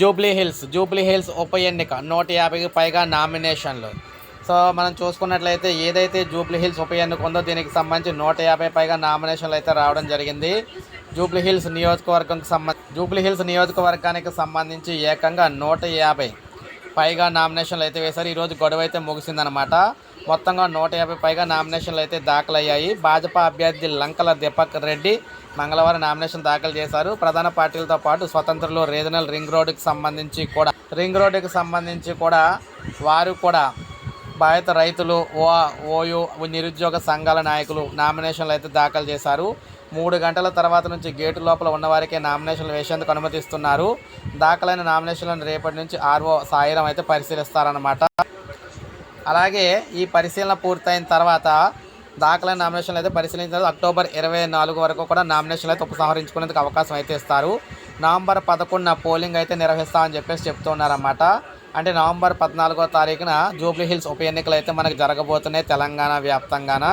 Jubilee hills Jubilee hills ఉప ఎన్నిక నూట యాభైకి పైగా నామినేషన్లు. సో మనం చూసుకున్నట్లయితే ఏదైతే జూబ్లీ హిల్స్ ఉప ఎన్నిక ఉందో దీనికి సంబంధించి నూట యాభై పైగా నామినేషన్లు అయితే రావడం జరిగింది. జూబ్లీ హిల్స్ నియోజకవర్గంకి సంబంధించి జూబ్లీ హిల్స్ నియోజకవర్గానికి సంబంధించి ఏకంగా నూట యాభై పైగా నామినేషన్లు అయితే వేశారు. ఈరోజు గొడవ అయితే ముగిసిందనమాట మొత్తంగా నూట యాభై పైగా నామినేషన్లు అయితే దాఖలయ్యాయి. భాజపా అభ్యర్థి లంకల దీపక్ రెడ్డి మంగళవారం నామినేషన్ దాఖలు చేశారు. ప్రధాన పార్టీలతో పాటు స్వతంత్రులు రీజనల్ రింగ్ రోడ్డుకి సంబంధించి కూడా రింగ్ రోడ్డుకి సంబంధించి కూడా వారు కూడా బాధిత రైతులు ఓ ఓయు నిరుద్యోగ సంఘాల నాయకులు నామినేషన్లు అయితే దాఖలు చేశారు. మూడు గంటల తర్వాత నుంచి గేటు లోపల ఉన్నవారికే నామినేషన్లు వేసేందుకు అనుమతిస్తున్నారు. దాఖలైన నామినేషన్లను రేపటి నుంచి ఆర్ఓ సాయిరం అయితే పరిశీలిస్తారన్నమాట. అలాగే ఈ పరిశీలన పూర్తయిన తర్వాత దాఖలైన నామినేషన్లు అయితే పరిశీలించిన అక్టోబర్ ఇరవై నాలుగు వరకు కూడా నామినేషన్లు అయితే ఉపసంహరించుకునేందుకు అవకాశం అయితే ఇస్తారు. నవంబర్ పదకొండున పోలింగ్ అయితే నిర్వహిస్తామని చెప్పేసి చెప్తున్నారన్నమాట. అంటే నవంబర్ పద్నాలుగో తారీఖున జూబ్లీ హిల్స్ ఉప ఎన్నికలు అయితే మనకు జరగబోతున్నాయి తెలంగాణ వ్యాప్తంగాన?